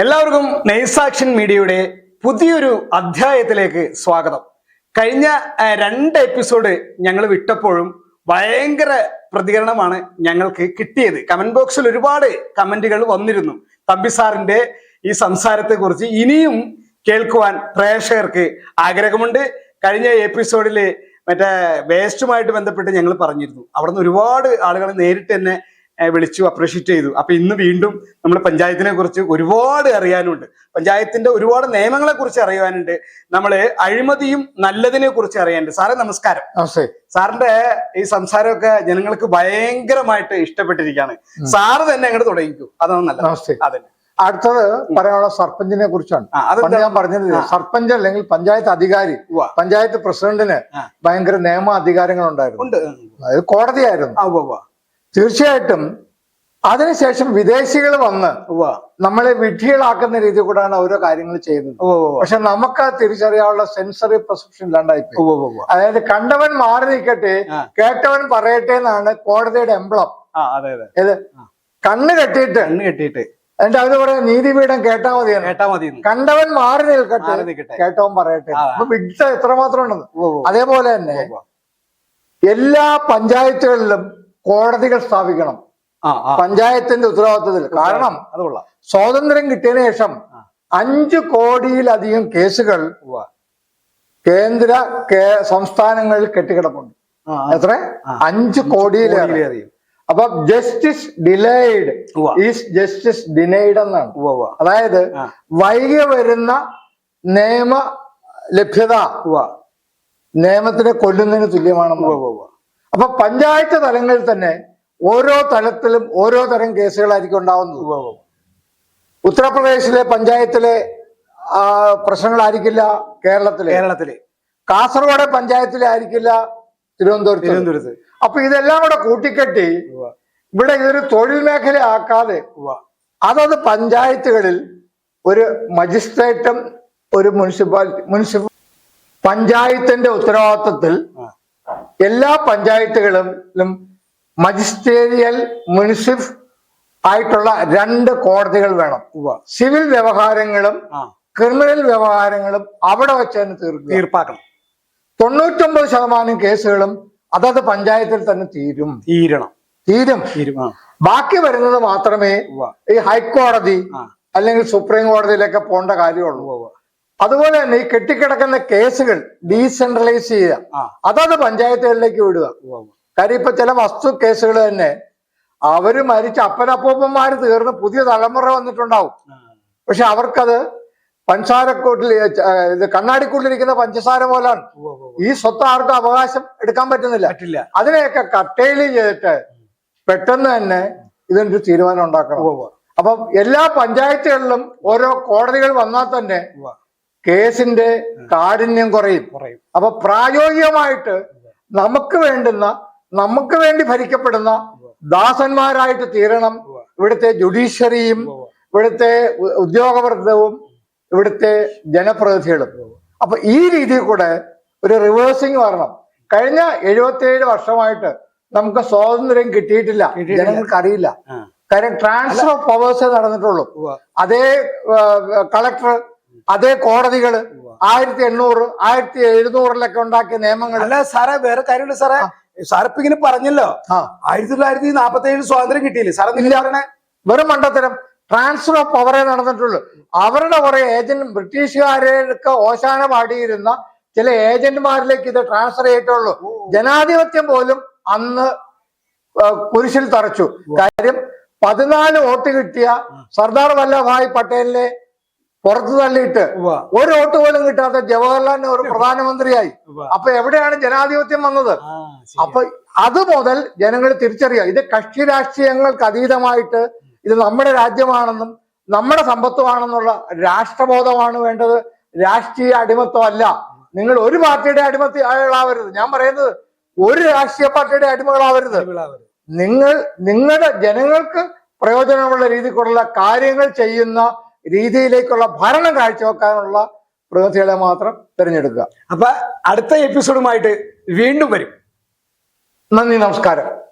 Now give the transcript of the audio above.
എല്ലാവർക്കും നെയ്സാക്ഷൻ മീഡിയയുടെ പുതിയൊരു അധ്യായത്തിലേക്ക് സ്വാഗതം. കഴിഞ്ഞ രണ്ട് എപ്പിസോഡ് ഞങ്ങൾ വിട്ടപ്പോഴും ഭയങ്കര പ്രതികരണമാണ് ഞങ്ങൾക്ക് കിട്ടിയത്. കമന്റ് ബോക്സിൽ ഒരുപാട് കമന്റുകൾ വന്നിരുന്നു. തമ്പി സാറിന്റെ ഈ സംസാരത്തെ കുറിച്ച് ഇനിയും കേൾക്കുവാൻ പ്രേക്ഷകർക്ക് ആഗ്രഹമുണ്ട്. കഴിഞ്ഞ എപ്പിസോഡിൽ മറ്റേ വേസ്റ്റുമായിട്ട് ബന്ധപ്പെട്ട് ഞങ്ങൾ പറഞ്ഞിരുന്നു. അവിടുന്ന് ഒരുപാട് ആളുകൾ നേരിട്ട് തന്നെ വിളിച്ചു അപ്രീഷിയേറ്റ് ചെയ്തു. അപ്പൊ ഇന്ന് വീണ്ടും നമ്മൾ പഞ്ചായത്തിനെ കുറിച്ച് ഒരുപാട് അറിയാനുണ്ട്. പഞ്ചായത്തിന്റെ ഒരുപാട് നിയമങ്ങളെ കുറിച്ച് അറിയാനുണ്ട് നമ്മൾ അഴിമതിയും നല്ലതിനെ കുറിച്ച് അറിയാനുണ്ട്. സാറേ നമസ്കാരം. സാറിന്റെ ഈ സംസാരമൊക്കെ ജനങ്ങൾക്ക് ഭയങ്കരമായിട്ട് ഇഷ്ടപ്പെട്ടിരിക്കുകയാണ്. സാറ് തന്നെ അങ്ങോട്ട് തുടങ്ങിക്കൂ. അതാണ് നല്ലത്. അതെ. അടുത്തത് പറയാനുള്ള സർപ്പഞ്ചിനെ കുറിച്ചാണ്. പണ്ട് ഞാൻ പറഞ്ഞത്. സർപ്പഞ്ച് അല്ലെങ്കിൽ പഞ്ചായത്ത് അധികാരി പഞ്ചായത്ത് പ്രസിഡന്റിന് ഭയങ്കര നിയമ അധികാരങ്ങൾ ഉണ്ടായിരുന്നു ഉണ്ട്. അത് കോടതിയായിരുന്നു. തീർച്ചയായിട്ടും. അതിനുശേഷം വിദേശികൾ വന്ന് നമ്മളെ വിഡ്ഢികളാക്കുന്ന രീതി കൂടാണ് ഓരോ കാര്യങ്ങൾ ചെയ്യുന്നത്. പക്ഷെ നമുക്ക് തിരിച്ചറിയാനുള്ള സെൻസറി പെർസെപ്ഷൻ ഉവ്വ. അതായത് കണ്ടവൻ മാറി നിൽക്കട്ടെ കേട്ടവൻ പറയട്ടെ എന്നാണ് കോടതിയുടെ എംബ്ലം. അതെ കണ്ണ് കെട്ടിയിട്ട്. കണ്ണ് കെട്ടിയിട്ട്. എന്നിട്ട് അവർ പറയാം നീതിപീഠം കേട്ടാ മതി കേട്ടാ മതി കണ്ടവൻ മാറി നിൽക്കട്ടെ കേട്ടവൻ പറയട്ടെ. അപ്പൊ വിഡ്ഢ എത്രമാത്രം ഉണ്ടെന്ന്. അതേപോലെ തന്നെ എല്ലാ പഞ്ചായത്തുകളിലും കോടതികൾ സ്ഥാപിക്കണം. പഞ്ചായത്തിന്റെ ഉത്തരവാദിത്തത്തിൽ. കാരണം സ്വാതന്ത്ര്യം കിട്ടിയതിനു ശേഷം അഞ്ചു കോടിയിലധികം കേസുകൾ. കേന്ദ്ര സംസ്ഥാനങ്ങളിൽ കെട്ടിക്കിടപ്പുണ്ട്. എത്ര? അഞ്ചു കോടിയിലേറെ. അപ്പൊ justice delayed is justice denied എന്നാണ്. അതായത്. വൈകി വരുന്ന നിയമ ലഭ്യത നിയമത്തിനെ കൊല്ലുന്നതിന് തുല്യമാണെന്ന്. അപ്പൊ പഞ്ചായത്ത് തലങ്ങളിൽ തന്നെ ഓരോ തലത്തിലും ഓരോ തരം കേസുകളായിരിക്കും ഉണ്ടാവുന്നത്. ഉത്തർപ്രദേശിലെ പഞ്ചായത്തിലെ പ്രശ്നങ്ങളായിരിക്കില്ല കേരളത്തിലെ കേരളത്തിലെ കാസർഗോഡ് പഞ്ചായത്തിലെ ആയിരിക്കില്ല തിരുവനന്തപുരം തിരുവനന്തപുരത്ത് അപ്പൊ ഇതെല്ലാം കൂടെ കൂട്ടിക്കെട്ടി ഇവിടെ ഇതൊരു തൊഴിൽ മേഖല ആക്കാതെ. അതത് പഞ്ചായത്തുകളിൽ ഒരു മജിസ്ട്രേറ്റും ഒരു മുനിസിപ്പാലിറ്റി മുനിസിപ്പൽ പഞ്ചായത്തിന്റെ ഉത്തരവാദിത്വത്തിൽ. എല്ലാ പഞ്ചായത്തുകളിലും മജിസ്ട്രേറിയൽ മുനിസിഫ് ആയിട്ടുള്ള രണ്ട് കോടതികൾ വേണം. സിവിൽ വ്യവഹാരങ്ങളും ക്രിമിനൽ വ്യവഹാരങ്ങളും അവിടെ വെച്ച് തന്നെ തീർക്കും തീർപ്പാക്കണം. തൊണ്ണൂറ്റൊമ്പത് ശതമാനം കേസുകളും അതത് പഞ്ചായത്തിൽ തന്നെ തീരും. തീരണം. തീരും. ബാക്കി വരുന്നത് മാത്രമേ ഈ ഹൈക്കോടതി അല്ലെങ്കിൽ സുപ്രീം കോടതിയിലൊക്കെ പോകേണ്ട കാര്യമുള്ളൂ. അതുപോലെ തന്നെ ഈ കെട്ടിക്കിടക്കുന്ന കേസുകൾ ഡീസെൻട്രലൈസ് ചെയ്യുക അതത് പഞ്ചായത്തുകളിലേക്ക് വിടുക. കാര്യം ഇപ്പൊ ചില വസ്തു കേസുകൾ തന്നെ അവർ മരിച്ച അപ്പനപ്പൂപ്പന്മാര് തീർന്ന് പുതിയ തലമുറ വന്നിട്ടുണ്ടാവും. പക്ഷെ അവർക്കത് പഞ്ചസാരക്കൂട്ടിൽ ഇത് കണ്ണാടിക്കൂട്ടിലിരിക്കുന്ന പഞ്ചസാര പോലാണ്. ഈ സ്വത്ത് ആർക്കും അവകാശം എടുക്കാൻ പറ്റുന്നില്ല പറ്റില്ല അതിനെയൊക്കെ കട്ടയിൽ ചെയ്തിട്ട് പെട്ടെന്ന് തന്നെ ഇതിനൊരു തീരുമാനം ഉണ്ടാക്കണം. അപ്പൊ എല്ലാ പഞ്ചായത്തുകളിലും ഓരോ കോടതികൾ വന്നാൽ തന്നെ. കേസിന്റെ കാഠിന്യം കുറയും കുറയും അപ്പൊ പ്രായോഗികമായിട്ട് നമുക്ക് വേണ്ടുന്ന നമുക്ക് വേണ്ടി ഭരിക്കപ്പെടുന്ന ദാസന്മാരായിട്ട് തീരണം. ഇവിടുത്തെ ജുഡീഷ്യറിയും. ഇവിടുത്തെ ഉ- ഇവിടുത്തെ ജനപ്രതിനിധികളും അപ്പൊ ഈ രീതിയിൽ കൂടെ ഒരു റിവേഴ്സിങ് വരണം കഴിഞ്ഞ എഴുപത്തിയേഴ് വർഷമായിട്ട് നമുക്ക് സ്വാതന്ത്ര്യം കിട്ടിയിട്ടില്ല. ജനങ്ങൾക്ക് അറിയില്ല. കാര്യം ട്രാൻസ്ഫർ ഓഫ് പവേഴ്സേ നടന്നിട്ടുള്ളൂ അതേ കളക്ടർ അതേ കോടതികൾ ആയിരത്തി എണ്ണൂറ് ആയിരത്തി എഴുന്നൂറിലൊക്കെ ഉണ്ടാക്കിയ നിയമങ്ങൾ. അല്ല സാറേ വേറെ കാര്യമുണ്ട് സാറേ. സാർ ഇപ്പൊ ഇങ്ങനെ പറഞ്ഞല്ലോ. ആയിരത്തി തൊള്ളായിരത്തി നാപ്പത്തി ഏഴ് സ്വാതന്ത്ര്യം കിട്ടിയില്ലേ? സാറേ നില്ല വെറും മണ്ടത്തരം. ട്രാൻസ്ഫർ ഓഫ് പവറേ നടന്നിട്ടുള്ളൂ. അവരുടെ കുറെ ഏജന്റ് ബ്രിട്ടീഷുകാരൊക്കെ ഓശാന പാടിയിരുന്ന ചില ഏജന്റുമാരിലേക്ക് ഇത് ട്രാൻസ്ഫർ ചെയ്തിട്ടുള്ളൂ. ജനാധിപത്യം പോലും അന്ന് കുരിശിൽ തറച്ചു. കാര്യം പതിനാല് വോട്ട് കിട്ടിയ സർദാർ വല്ലഭായ് പട്ടേലിനെ പുറത്തു തള്ളിയിട്ട് ഒരു വോട്ട് പോലും കിട്ടാത്ത ജവഹർലാൽ നെഹ്റു പ്രധാനമന്ത്രിയായി. അപ്പൊ എവിടെയാണ് ജനാധിപത്യം വന്നത്. അപ്പൊ അത് മുതൽ ജനങ്ങൾ തിരിച്ചറിയുക ഇത് കക്ഷി രാഷ്ട്രീയങ്ങൾക്ക് അതീതമായിട്ട് ഇത് നമ്മുടെ രാജ്യമാണെന്നും നമ്മുടെ സമ്പത്തുമാണെന്നുള്ള രാഷ്ട്രബോധമാണ് വേണ്ടത്. രാഷ്ട്രീയ അടിമത്വം അല്ല നിങ്ങൾ ഒരു പാർട്ടിയുടെ അടിമത്തി ആളാവരുത് ഞാൻ പറയുന്നത് ഒരു രാഷ്ട്രീയ പാർട്ടിയുടെ അടിമകളാവരുത്. നിങ്ങൾ നിങ്ങളുടെ ജനങ്ങൾക്ക് പ്രയോജനമുള്ള രീതിക്കുള്ള കാര്യങ്ങൾ ചെയ്യുന്ന രീതിയിലേക്കുള്ള ഭരണം കാഴ്ചവെക്കാനുള്ള പ്രതിനിധികളെ മാത്രം തിരഞ്ഞെടുക്കുക. അപ്പൊ അടുത്ത എപ്പിസോഡുമായിട്ട് വീണ്ടും വരും. നന്ദി നമസ്കാരം.